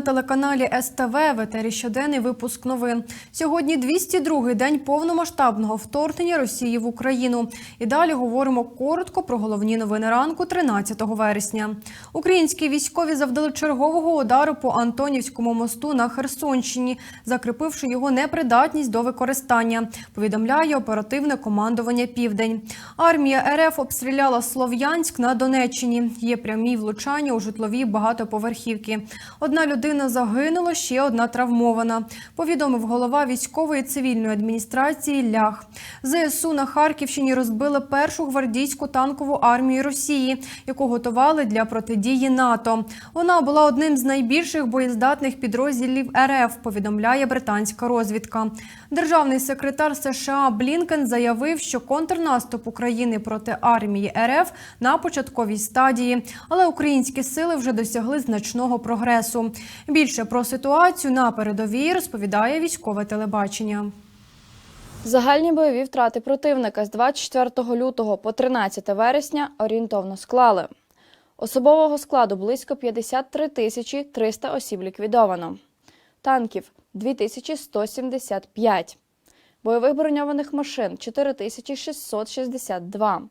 Телеканалі СТВ в етері щоденний випуск новин. Сьогодні 202-й день повномасштабного вторгнення Росії в Україну. І далі говоримо коротко про головні новини ранку 13 вересня. Українські військові завдали чергового удару по Антонівському мосту на Херсонщині, закріпивши його непридатність до використання. Повідомляє оперативне командування Південь. Армія РФ обстріляла Слов'янськ на Донеччині. Є прямі влучання у житлові багатоповерхівки. Одна людина загинула, ще одна травмована. Повідомив голова військової цивільної адміністрації Лях. ЗСУ на Харківщині розбили першу гвардійську танкову армію Росії, яку готували для протидії НАТО. Вона була одним з найбільших боєздатних підрозділів РФ. Повідомляє британська розвідка. Державний секретар США Блінкен заявив, що контрнаступ України проти армії РФ на початковій стадії, але українські сили вже досягли значного прогресу. Більше про ситуацію на передовій розповідає військове телебачення. Загальні бойові втрати противника з 24 лютого по 13 вересня орієнтовно склали. Особового складу близько 53 тисячі 300 осіб ліквідовано. Танків 2175. Бойових броньованих машин 4662.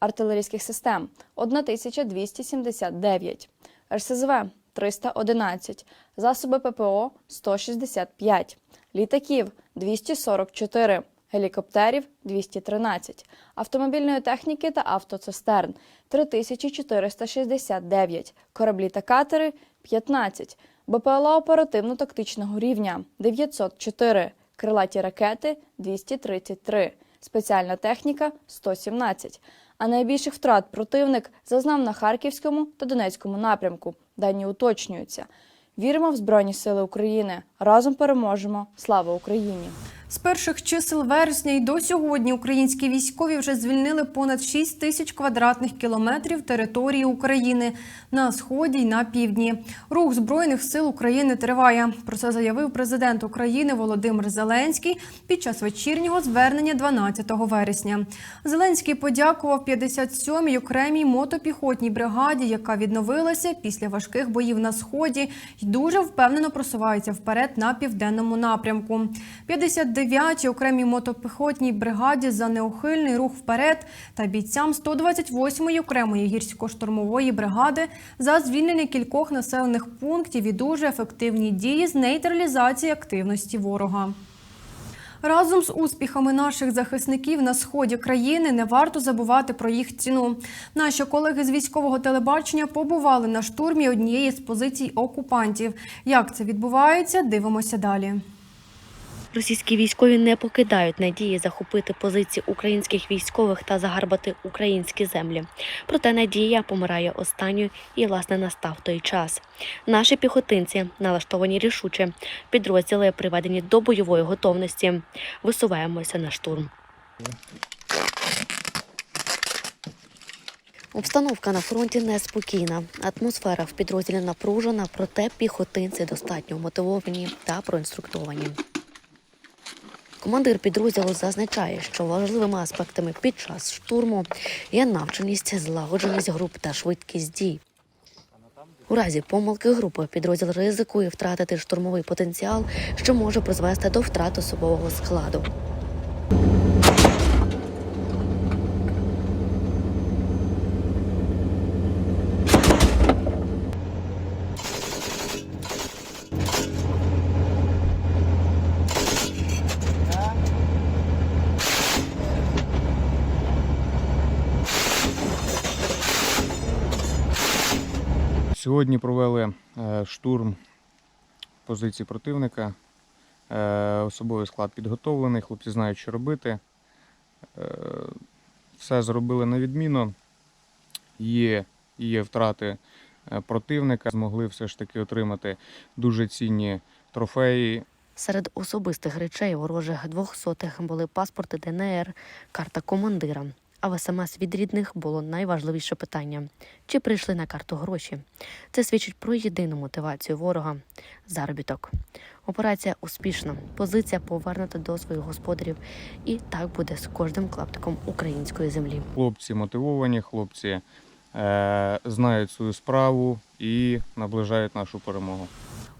Артилерійських систем 1279. РСЗВ 311. Засоби ППО 165. Літаків 244. Гелікоптерів 213, автомобільної техніки та автоцистерн 3469, кораблі та катери 15, БПЛА оперативно-тактичного рівня 904, крилаті ракети 233, спеціальна техніка 117. А найбільших втрат противник зазнав на Харківському та Донецькому напрямку. Дані уточнюються. Віримо в Збройні Сили України. Разом переможемо. Слава Україні! З перших чисел вересня і до сьогодні українські військові вже звільнили понад 6 тисяч квадратних кілометрів території України на сході й на півдні. Рух збройних сил України триває. Про це заявив президент України Володимир Зеленський під час вечірнього звернення 12 вересня. Зеленський подякував 57-й окремій мотопіхотній бригаді, яка відновилася після важких боїв на сході й дуже впевнено просувається вперед на південному напрямку. 59-й окремій мотопіхотній бригаді за неухильний рух вперед та бійцям 128-ї окремої гірсько-штурмової бригади за звільнення кількох населених пунктів і дуже ефективні дії з нейтралізації активності ворога. Разом з успіхами наших захисників на сході країни не варто забувати про їх ціну. Наші колеги з військового телебачення побували на штурмі однієї з позицій окупантів. Як це відбувається, дивимося далі. Російські військові не покидають надії захопити позиції українських військових та загарбати українські землі. Проте надія помирає останньою і, власне, настав той час. Наші піхотинці налаштовані рішуче. Підрозділи приведені до бойової готовності. Висуваємося на штурм. Обстановка на фронті неспокійна. Атмосфера в підрозділі напружена, проте піхотинці достатньо мотивовані та проінструктовані. Командир підрозділу зазначає, що важливими аспектами під час штурму є навченість, злагодженість груп та швидкість дій. У разі помилки групи підрозділ ризикує втратити штурмовий потенціал, що може призвести до втрат особового складу. Сьогодні провели е, штурм позиції противника. Е, Особовий склад підготовлений, хлопці знають, що робити. Е, Все зробили на відміну. Є, є втрати противника. Змогли все ж таки отримати дуже цінні трофеї. Серед особистих речей ворожих двохсотих були паспорти ДНР, карта командира. А в СМС від рідних було найважливіше питання: чи прийшли на карту гроші? Це свідчить про єдину мотивацію ворога заробіток. Операція успішна, позиція повернута до своїх господарів, і так буде з кожним клаптиком української землі. Хлопці мотивовані, хлопці е, знають свою справу і наближають нашу перемогу.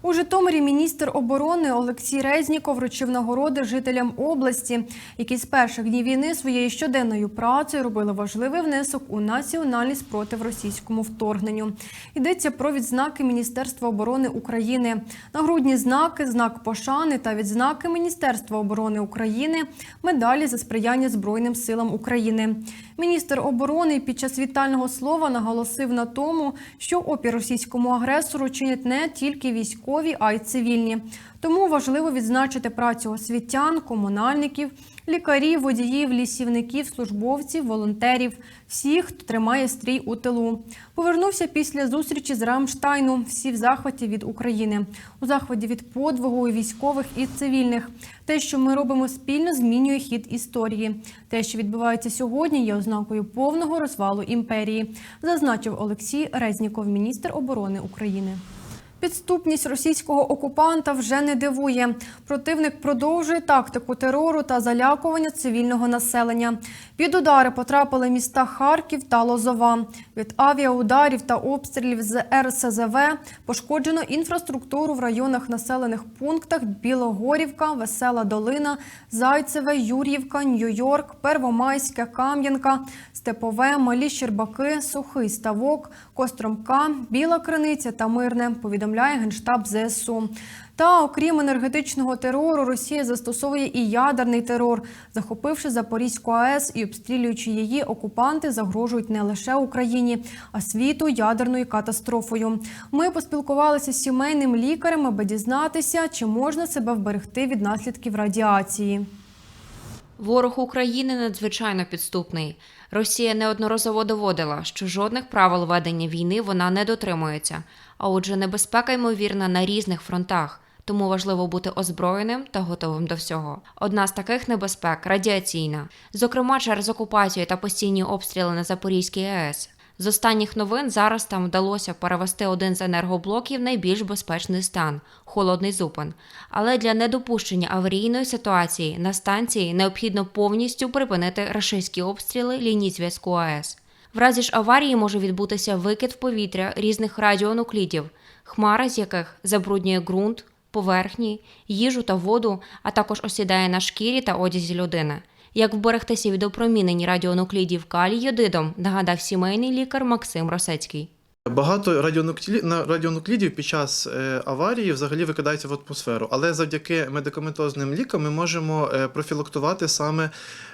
У Житомирі міністр оборони Олексій Резніков вручив нагороди жителям області, які з перших днів війни своєю щоденною працею робили важливий внесок у національний спротив російському вторгненню. Йдеться про відзнаки Міністерства оборони України, нагрудні знаки, знак пошани та відзнаки Міністерства оборони України, медалі за сприяння Збройним силам України. Міністр оборони під час вітального слова наголосив на тому, що опір російському агресору чинять не тільки військові, а й цивільні. Тому важливо відзначити працю освітян, комунальників, лікарів, водіїв, лісівників, службовців, волонтерів, всіх, хто тримає стрій у тилу. Повернувся після зустрічі з Рамштайну. Всі в захваті від України, у захваті від подвигу військових і цивільних. Те, що ми робимо спільно, змінює хід історії. Те, що відбувається сьогодні, є ознакою повного розвалу імперії, зазначив Олексій Резніков, міністр оборони України. Підступність російського окупанта вже не дивує. Противник продовжує тактику терору та залякування цивільного населення. Під удари потрапили міста Харків та Лозова. Від авіаударів та обстрілів з РСЗВ пошкоджено інфраструктуру в районах населених пунктах Білогорівка, Весела Долина, Зайцеве, Юр'ївка, Нью-Йорк, Первомайське, Кам'янка, Степове, Малі Щербаки, Сухий Ставок, Костромка, Біла Криниця та Мирне, повідомляє Генштаб ЗСУ. Та окрім енергетичного терору, Росія застосовує і ядерний терор. Захопивши Запорізьку АЕС і обстрілюючи її, окупанти загрожують не лише Україні, а світу ядерною катастрофою. Ми поспілкувалися з сімейним лікарем, аби дізнатися, чи можна себе вберегти від наслідків радіації. Ворог України надзвичайно підступний. Росія неодноразово доводила, що жодних правил ведення війни вона не дотримується. А отже, небезпека ймовірна на різних фронтах. Тому важливо бути озброєним та готовим до всього. Одна з таких небезпек радіаційна, зокрема через окупацію та постійні обстріли на Запорізькій АЕС. З останніх новин зараз там вдалося перевести один з енергоблоків найбільш безпечний стан холодний зупин. Але для недопущення аварійної ситуації на станції необхідно повністю припинити рашистські обстріли ліній зв'язку АЕС. В разі ж аварії може відбутися викид в повітря різних радіонуклідів, хмара з яких забруднює ґрунт, поверхні, їжу та воду, а також осідає на шкірі та одязі людини. Як вберегтися від опромінень радіонуклідів калій нагадав сімейний лікар Максим Росецький. Багато радіонуклідів під час е, аварії взагалі викидається в атмосферу, але завдяки медикаментозним лікам ми можемо е, профілактувати саме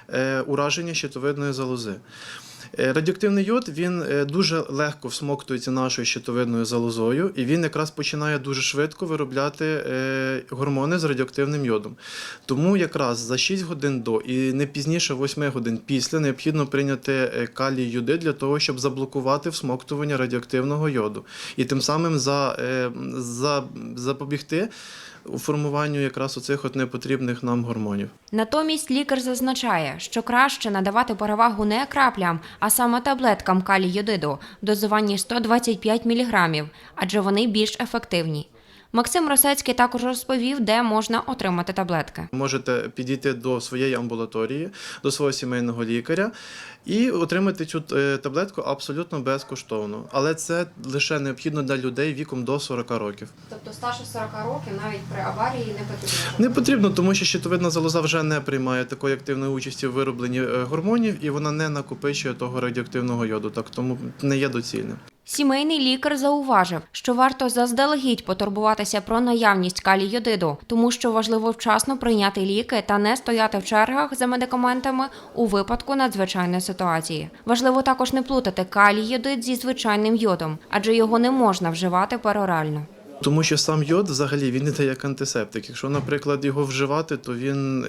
е, ураження щитовидної залози. Е, Радіоактивний йод він е, дуже легко всмоктується нашою щитовидною залозою, і він якраз починає дуже швидко виробляти е, гормони з радіоактивним йодом. Тому якраз за 6 годин до і не пізніше 8 годин після необхідно прийняти калій йоди для того, щоб заблокувати всмоктування радіоактивного йоду, і тим самим за, за, запобігти у формуванню якраз оцих от непотрібних нам гормонів. Натомість лікар зазначає, що краще надавати перевагу не краплям, а саме таблеткам калій йодиду в дозуванні 125 мг, адже вони більш ефективні. Максим Росецький також розповів, де можна отримати таблетки. Можете підійти до своєї амбулаторії, до свого сімейного лікаря і отримати цю е, таблетку абсолютно безкоштовно. Але це лише необхідно для людей віком до 40 років. Тобто старше 40 років навіть при аварії не потрібно. Не потрібно, тому що щитовидна залоза вже не приймає такої активної участі в виробленні е, гормонів і вона не накопичує того радіоактивного йоду, так тому не є доцільним. Сімейний лікар зауважив, що варто заздалегідь потурбуватися про наявність калійодиду, тому що важливо вчасно прийняти ліки та не стояти в чергах за медикаментами у випадку надзвичайної ситуації. Важливо також не плутати калій йодид зі звичайним йодом, адже його не можна вживати перорально. Тому що сам йод взагалі він іде як антисептик. Якщо, наприклад, його вживати, то він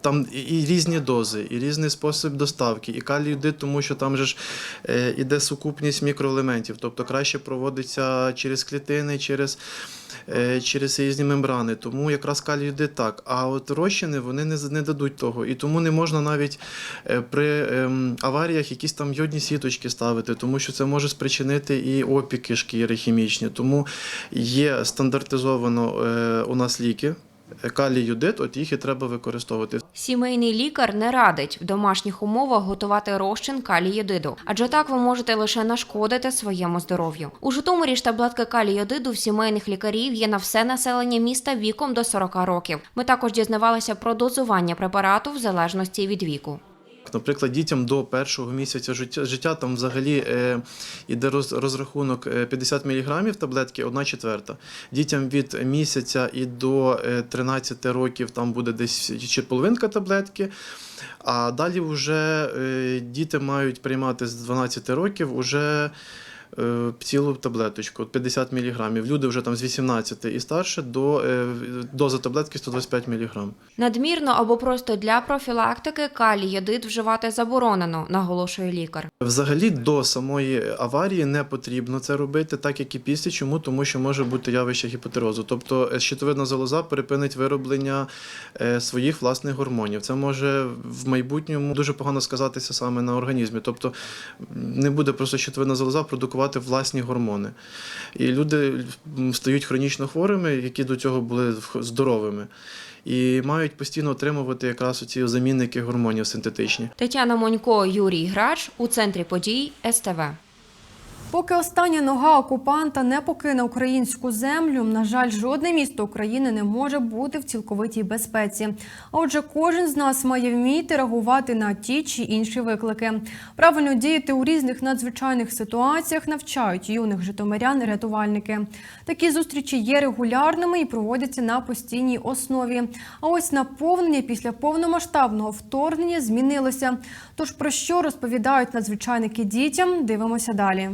там і- різні дози, і різний спосіб доставки, і калій йодид, тому що там же ж е, іде сукупність мікроелементів, тобто краще проводиться через клітини, через. Е, Через різні мембрани, тому якраз калій йде так. А от розчини вони не, не дадуть того. І тому не можна навіть е, при ем, аваріях якісь там йодні сіточки ставити, тому що це може спричинити і опіки шкіри хімічні. Тому є стандартизовано е, у нас ліки. Калій юдит, от їх і треба використовувати. Сімейний лікар не радить в домашніх умовах готувати розчин калій-йодиду, адже так ви можете лише нашкодити своєму здоров'ю. У Житомирі ж таблетки калій-йодиду в сімейних лікарів є на все населення міста віком до 40 років. Ми також дізнавалися про дозування препарату в залежності від віку. Наприклад, дітям до першого місяця життя, там взагалі е, іде роз, розрахунок е, 50 мг таблетки, 1 четверта. Дітям від місяця і до е, 13 років там буде десь чи половинка таблетки. А далі вже е, діти мають приймати з 12 років уже е, цілу таблеточку, 50 мг. Люди вже там з 18 і старше до е, доза таблетки 125 мг. Надмірно або просто для профілактики калій-йодид вживати заборонено, наголошує лікар. Взагалі до самої аварії не потрібно це робити, так як і після. Чому? Тому що може бути явище гіпотерозу. Тобто е, щитовидна залоза припинить вироблення е, своїх власних гормонів. Це може в майбутньому дуже погано сказатися саме на організмі. Тобто не буде просто щитовидна залоза продукувати власні гормони. І люди стають хронічно хворими, які до цього були здоровими. І мають постійно отримувати якраз ці замінники гормонів синтетичні. Тетяна Монько, Юрій Грач у центрі подій СТВ. Поки остання нога окупанта не покине українську землю, на жаль, жодне місто України не може бути в цілковитій безпеці. Отже, кожен з нас має вміти реагувати на ті чи інші виклики. Правильно діяти у різних надзвичайних ситуаціях навчають юних житомирян рятувальники. Такі зустрічі є регулярними і проводяться на постійній основі. А ось наповнення після повномасштабного вторгнення змінилося. Тож про що розповідають надзвичайники дітям? Дивимося далі.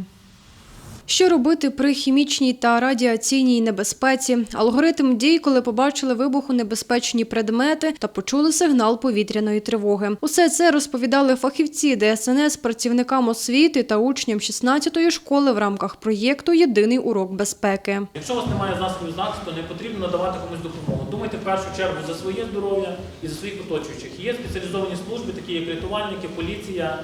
Що робити при хімічній та радіаційній небезпеці? Алгоритм дій, коли побачили вибухонебезпечні предмети та почули сигнал повітряної тривоги. Усе це розповідали фахівці ДСНС працівникам освіти та учням 16-ї школи в рамках проєкту Єдиний урок безпеки. Якщо у вас немає засобів захисту, не потрібно надавати комусь допомогу. Думайте в першу чергу за своє здоров'я і за своїх оточуючих. Є спеціалізовані служби, такі як рятувальники, поліція,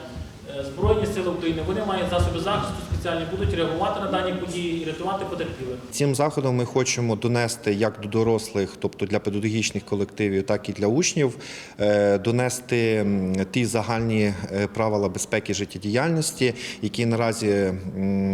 Збройні сили України. Вони мають засоби захисту спеціальні, будуть реагувати на дані події і рятувати потерпілих. Цим заходом ми хочемо донести як до дорослих, тобто для педагогічних колективів, так і для учнів, е, донести ті загальні е, правила безпеки життєдіяльності, які наразі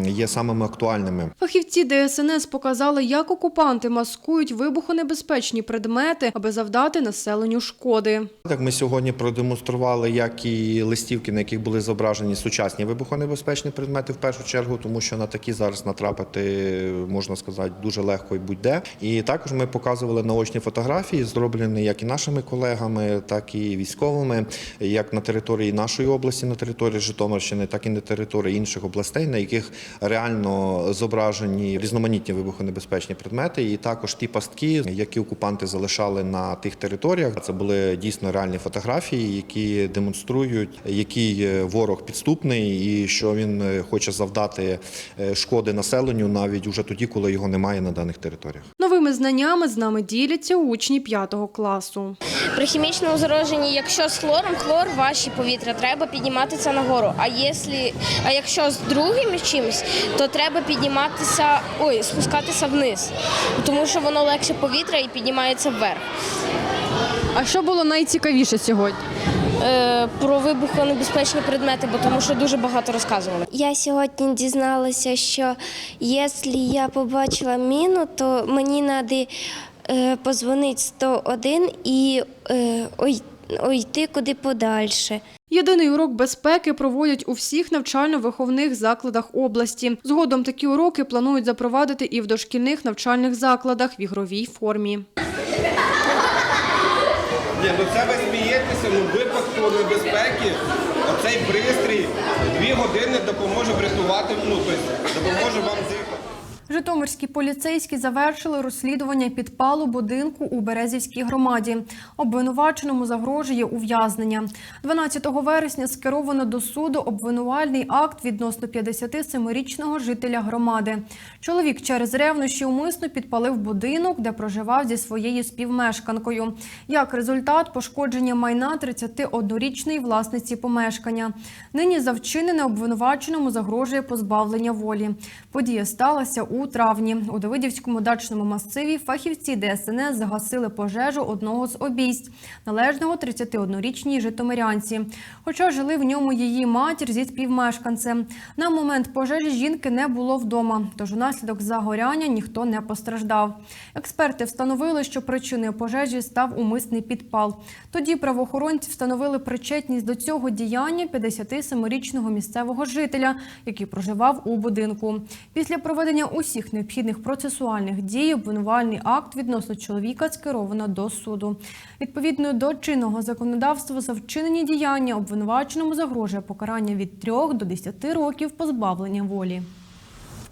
є самими актуальними. Фахівці ДСНС показали, як окупанти маскують вибухонебезпечні предмети, аби завдати населенню шкоди. Так, ми сьогодні продемонстрували, як і листівки, на яких були зображені сучасні вибухонебезпечні предмети в першу чергу, тому що на такі зараз натрапити можна сказати дуже легко і будь-де. І також ми показували наочні фотографії, зроблені як і нашими колегами, так і військовими, як на території нашої області, на території Житомирщини, так і на території інших областей, на яких реально зображені різноманітні вибухонебезпечні предмети, і також ті пастки, які окупанти залишали на тих територіях. Це були дійсно реальні фотографії, які демонструють, який е, ворог підступний і що він е, хоче завдати е, шкоди населенню навіть уже тоді, коли його немає на даних територіях. Новими знаннями з нами діляться учні 5 класу. При хімічному зараженні, якщо з хлором, хлор ваші повітря, треба підніматися нагору. А якщо, а якщо з другим чимось, то треба підніматися, ой, спускатися вниз, тому що воно легше повітря і піднімається вверх. А що було найцікавіше сьогодні? Е, про вибухонебезпечні предмети, бо тому що дуже багато розказували. Я сьогодні дізналася, що якщо я побачила міну, то мені треба позвонити 101 і е, уйти куди подальше. Єдиний урок безпеки проводять у всіх навчально-виховних закладах області. Згодом такі уроки планують запровадити і в дошкільних навчальних закладах в ігровій формі. Ні, ну це ви смієтеся, ну в випадку небезпеки оцей пристрій Житомирські поліцейські завершили розслідування підпалу будинку у Березівській громаді. Обвинуваченому загрожує ув'язнення. 12 вересня скеровано до суду обвинувальний акт відносно 57-річного жителя громади. Чоловік через ревнощі умисно підпалив будинок, де проживав зі своєю співмешканкою. Як результат пошкодження майна 31-річної власниці помешкання. Нині за вчинене обвинуваченому загрожує позбавлення волі. Подія сталася у у травні. У Давидівському дачному масиві фахівці ДСНС загасили пожежу одного з обійсть, належного 31-річній житомирянці. Хоча жили в ньому її матір зі співмешканцем. На момент пожежі жінки не було вдома, тож унаслідок загоряння ніхто не постраждав. Експерти встановили, що причиною пожежі став умисний підпал. Тоді правоохоронці встановили причетність до цього діяння 57-річного місцевого жителя, який проживав у будинку. Після проведення усіх необхідних процесуальних дій обвинувальний акт відносно чоловіка скеровано до суду. Відповідно до чинного законодавства за вчинені діяння обвинуваченому загрожує покарання від 3 до 10 років позбавлення волі.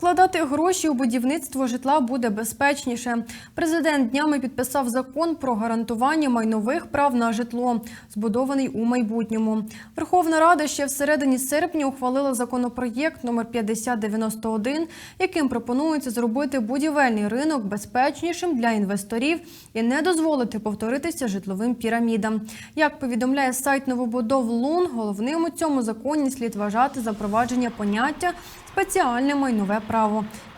Вкладати гроші у будівництво житла буде безпечніше. Президент днями підписав закон про гарантування майнових прав на житло, збудований у майбутньому. Верховна Рада ще в середині серпня ухвалила законопроєкт номер 5091, яким пропонується зробити будівельний ринок безпечнішим для інвесторів і не дозволити повторитися житловим пірамідам. Як повідомляє сайт новобудов Лун, головним у цьому законі слід вважати запровадження поняття спеціальне майнове право,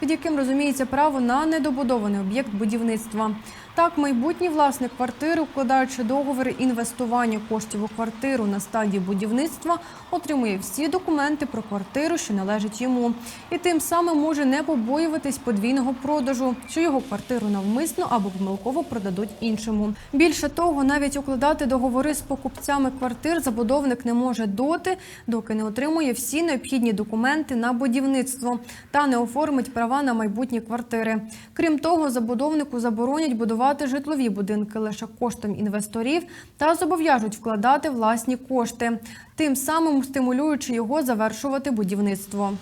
під яким розуміється право на недобудований об'єкт будівництва. Так, майбутній власник квартири, вкладаючи договір інвестування коштів у квартиру на стадії будівництва, отримує всі документи про квартиру, що належить йому, і тим самим може не побоюватись подвійного продажу, що його квартиру навмисно або помилково продадуть іншому. Більше того, навіть укладати договори з покупцями квартир забудовник не може доти, доки не отримує всі необхідні документи на будівництво та не оформить права на майбутні квартири. Крім того, забудовнику заборонять будувати житлові будинки лише коштом інвесторів та зобов'яжуть вкладати власні кошти, тим самим стимулюючи його завершувати будівництво.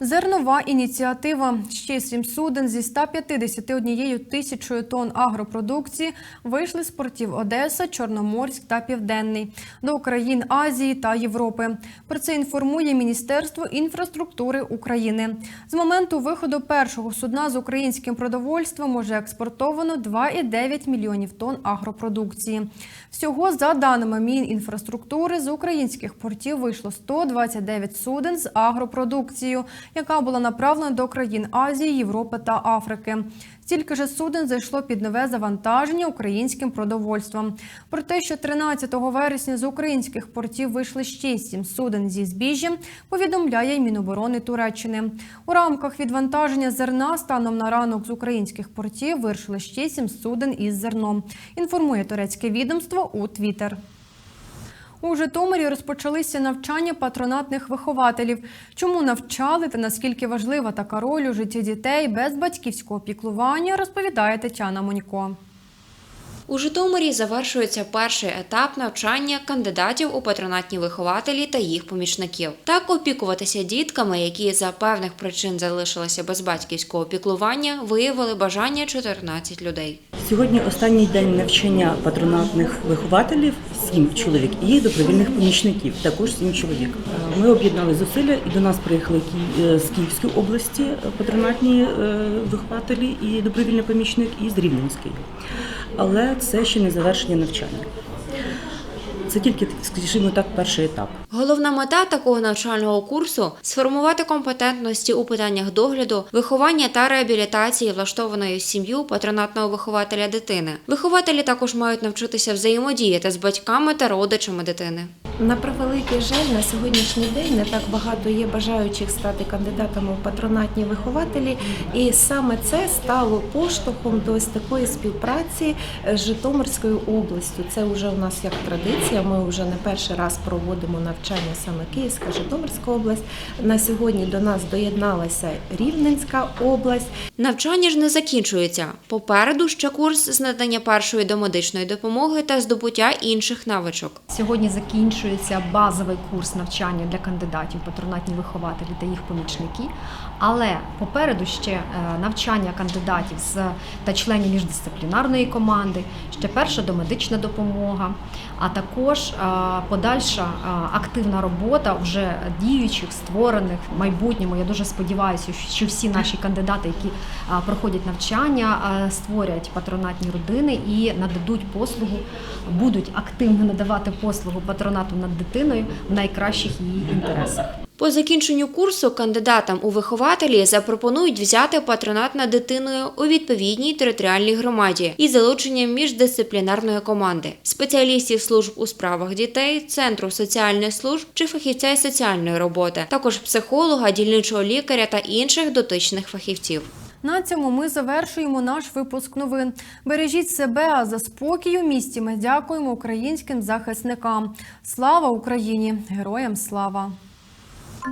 Зернова ініціатива. Ще сім суден зі 151 тисячою тонн агропродукції вийшли з портів Одеса, Чорноморськ та Південний до країн Азії та Європи. Про це інформує Міністерство інфраструктури України. З моменту виходу першого судна з українським продовольством уже експортовано 2,9 мільйонів тонн агропродукції. Всього, за даними Мінінфраструктури, з українських портів вийшло 129 суден з агропродукцією, яка була направлена до країн Азії, Європи та Африки. Стільки ж суден зайшло під нове завантаження українським продовольством. Про те, що 13 вересня з українських портів вийшли ще сім суден зі збіжжям, повідомляє й Міноборони Туреччини. У рамках відвантаження зерна станом на ранок з українських портів вирушили ще сім суден із зерном. Інформує турецьке відомство у Твіттер. У Житомирі розпочалися навчання патронатних вихователів. Чому навчали та наскільки важлива така роль у житті дітей без батьківського піклування, розповідає Тетяна Монько. У Житомирі завершується перший етап навчання кандидатів у патронатні вихователі та їх помічників. Так опікуватися дітками, які за певних причин залишилися без батьківського піклування, виявили бажання 14 людей. Сьогодні останній день навчання патронатних вихователів, сім чоловік, і їх добровільних помічників, також сім чоловік. Ми об'єднали зусилля і до нас приїхали е, з Київської області е, патронатні е, вихователі і добровільний помічник, і з Рівненської. Але це ще не завершення навчання. Це тільки, скажімо так, перший етап. Головна мета такого навчального курсу сформувати компетентності у питаннях догляду, виховання та реабілітації влаштованої в сім'ю патронатного вихователя дитини. Вихователі також мають навчитися взаємодіяти з батьками та родичами дитини. На превеликий жаль, на сьогоднішній день не так багато є бажаючих стати кандидатами у патронатні вихователі, і саме це стало поштовхом до ось такої співпраці з Житомирською областю. Це вже у нас як традиція. Ми вже не перший раз проводимо навчання саме Київська, Житомирська область. На сьогодні до нас доєдналася Рівненська область. Навчання ж не закінчується. Попереду ще курс з надання першої домедичної допомоги та здобуття інших навичок. Сьогодні закінчується базовий курс навчання для кандидатів, патронатні вихователі та їх помічники. Але попереду ще е, навчання кандидатів з та членів міждисциплінарної команди, ще перша домедична допомога, а також е, подальша е, активна робота вже діючих, створених в майбутньому. Я дуже сподіваюся, що всі наші кандидати, які проходять навчання, створять патронатні родини і нададуть послугу, будуть активно надавати послугу патронату над дитиною в найкращих її інтересах. По закінченню курсу кандидатам у вихователі запропонують взяти патронат над дитиною у відповідній територіальній громаді із залученням міждисциплінарної команди, спеціалістів служб у справах дітей, центру соціальних служб чи фахівця із соціальної роботи, також психолога, дільничого лікаря та інших дотичних фахівців. На цьому ми завершуємо наш випуск новин. Бережіть себе, а за спокій у місті ми дякуємо українським захисникам. Слава Україні! Героям слава! У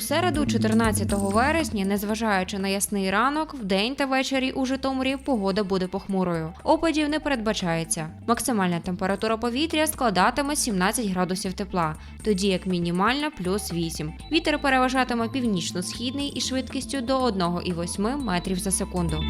середу, 14 вересня, незважаючи на ясний ранок, вдень та ввечері у Житомирі погода буде похмурою. Опадів не передбачається. Максимальна температура повітря складатиме 17 градусів тепла, тоді як мінімальна плюс 8. Вітер переважатиме північно-східний із швидкістю до 1,8 метрів за секунду.